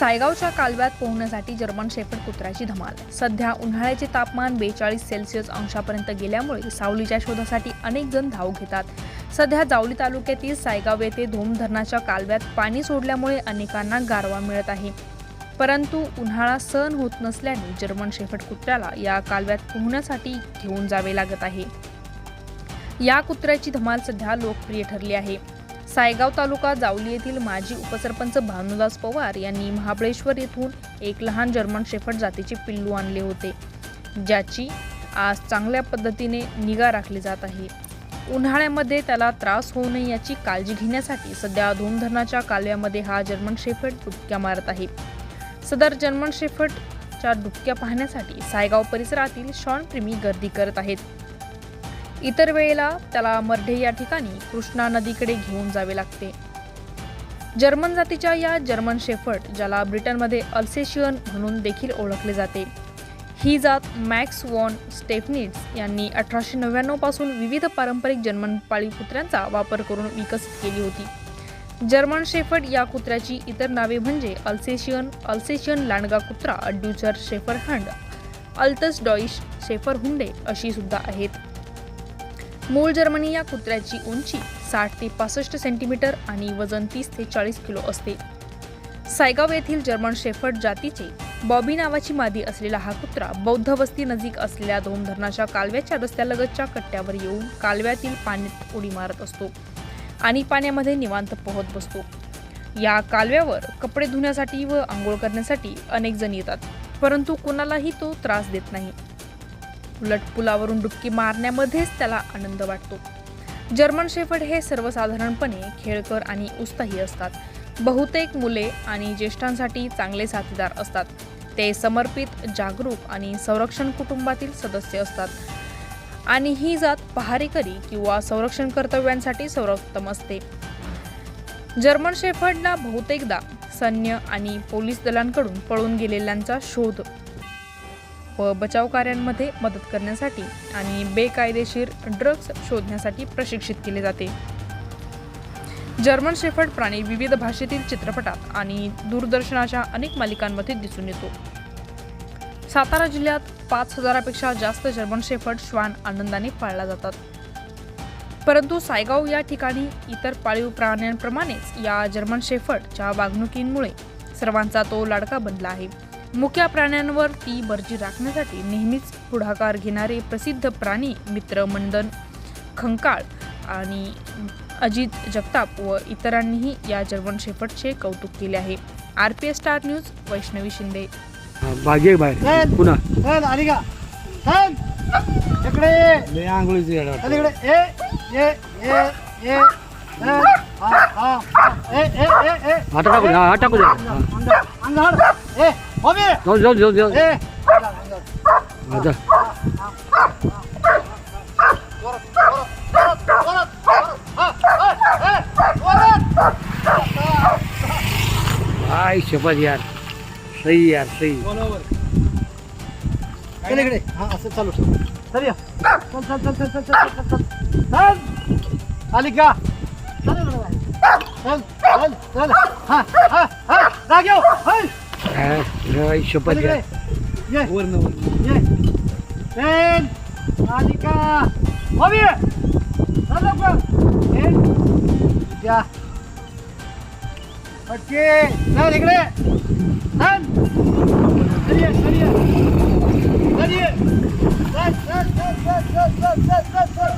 सायगावच्या कालव्यात पोहण्यासाठी German shepherd कुत्र्याची धमाल. सध्या उन्हाळ्याचे तापमान बेचाळीस सेल्सिअस अंशापर्यंत गेल्यामुळे सावलीच्या शोधासाठी अनेक जण धाव घेतात. सध्या जावली तालुक्यातील सायगाव येथे धोम धरणाच्या कालव्यात पाणी सोडल्यामुळे अनेकांना गारवा मिळत आहे. परंतु उन्हाळा सहन होत नसल्याने जर्मन शेफर्ड कुत्र्याला या कालव्यात पोहण्यासाठी घेऊन जावे लागत आहे. या कुत्र्याची धमाल सध्या लोकप्रिय ठरली आहे. सायगाव तालुका जावली येथील माजी उपसरपंच भानुदास पवार यांनी महाबळेश्वर येथून एक लहान जर्मन शेफट जातीचे पिल्लू आणले होते ज्याची आज चांगल्या पद्धतीने निगा राखली जात आहे. उन्हाळ्यामध्ये त्याला त्रास होऊ नये याची काळजी घेण्यासाठी सध्या धूमधरणाच्या कालव्यामध्ये हा जर्मन शेफट डुबक्या मारत आहे. सदर जर्मन शेफटच्या डुबक्या पाहण्यासाठी सायगाव परिसरातील शॉन प्रेमी गर्दी करत आहेत. इतर वेळेला त्याला मर्ढे या ठिकाणी कृष्णा नदीकडे घेऊन जावे लागते. जर्मन जातीच्या या जर्मन शेफर्ट ज्याला ब्रिटनमध्ये अल्सेशियन म्हणून देखील ओळखले जाते ही जात मॅक्स वॉन स्टेफनिट्स यांनी अठराशे नव्याण्णवपासून विविध पारंपरिक जर्मन पाळीव कुत्र्यांचा वापर करून विकसित केली होती. जर्मन शेफर्ड या कुत्र्याची इतर नावे म्हणजे अल्सेशियन अल्सेशियन लांडगा कुत्रा अड्ड्युचर शेफर हंड अल्तस डॉईश शेफर हुंडे अशी सुद्धा आहेत. मूळ जर्मनी या कुत्र्याची उंची साठ ते पासष्ट सेंटीमीटर आणि वजन तीस ते चाळीस किलो असते. सायगाव येथील जर्मन शेफर्ड जातीचे बॉबी नावाची मादी असलेला हा कुत्रा बौद्ध वस्ती नजीक असलेल्या दोन धरणाच्या कालव्याच्या रस्त्यालगतच्या कट्ट्यावर येऊन कालव्यातील पाण्यात उडी मारत असतो आणि पाण्यामध्ये निवांत पोहत बसतो. या कालव्यावर कपडे धुण्यासाठी व आंघोळ करण्यासाठी अनेक जण येतात परंतु कुणालाही तो त्रास देत नाही. उलट पुलावरून डुबकी मारण्यामध्येच त्याला आनंद वाटतो. जर्मन शेफर्ड हे सर्वसाधारणपणे खेळकर आणि उत्साही असतात. बहुतेक मुले आणि ज्येष्ठांसाठी चांगले साथीदार असतात. ते समर्पित जागरूक आणि संरक्षण कुटुंबातील सदस्य असतात. आणि ही जात पहारेकरी किंवा संरक्षण कर्तव्यांसाठी सर्वोत्तम असते. जर्मन शेफर्डला बहुतेकदा सैन्य आणि पोलीस दलांकडून पळून गेलेल्यांचा शोध व बचाव कार्यांमध्ये मदत करण्यासाठी आणि बेकायदेशीर ड्रग्ज शोधण्यासाठी प्रशिक्षित केले जाते. जर्मन शेफर्ड प्राणी विविध भाषेतील चित्रपटात आणि दूरदर्शनाच्या अनेक मालिकांमध्ये दिसून येतो. सातारा जिल्ह्यात पाच हजारापेक्षा जास्त जर्मन शेफर्ड श्वान आनंदाने पाळला जातात. परंतु सायगाव या ठिकाणी इतर पाळीव प्राण्यांप्रमाणेच या जर्मन शेफर्डच्या वागणुकींमुळे सर्वांचा तो लाडका बनला आहे. मुक्या प्राण्यांवर ती बर्जी राखण्यासाठी नेहमीच पुढाकार घेणारे प्रसिद्ध प्राणी मित्र मंडन खंकाळ आणि अजित जगताप व इतरांनीही या जर्मन शेफर्डचे कौतुक केले आहे. R P S star news Vaishnavi Shinde. भाग्य बाहेर. पुन्हा. चल आली का चल इकडे ये. लय आंघोळीची येडा चल इकडे ये ये ये ये. चल. हा हा हा. ए ए ए ए. आता टाकू द्या हा टाकू द्या. हा. अंदर अंदर ए जाऊ जाऊ जाऊ जाऊ. काय शपथ यार सही यार सही इकडे हा असं चालू ठेव चल या चल चल चल चल चल चल चल चल चल आली का चल. चल चल चल हा हा हा चल शपथ इकडे यार ये. वर न वर. ये. चल आली का बॉबी चल लवकर. ए जा पटके. चल इकडे. चल ये चल ये चल चल चल चल चल चल. चल चल.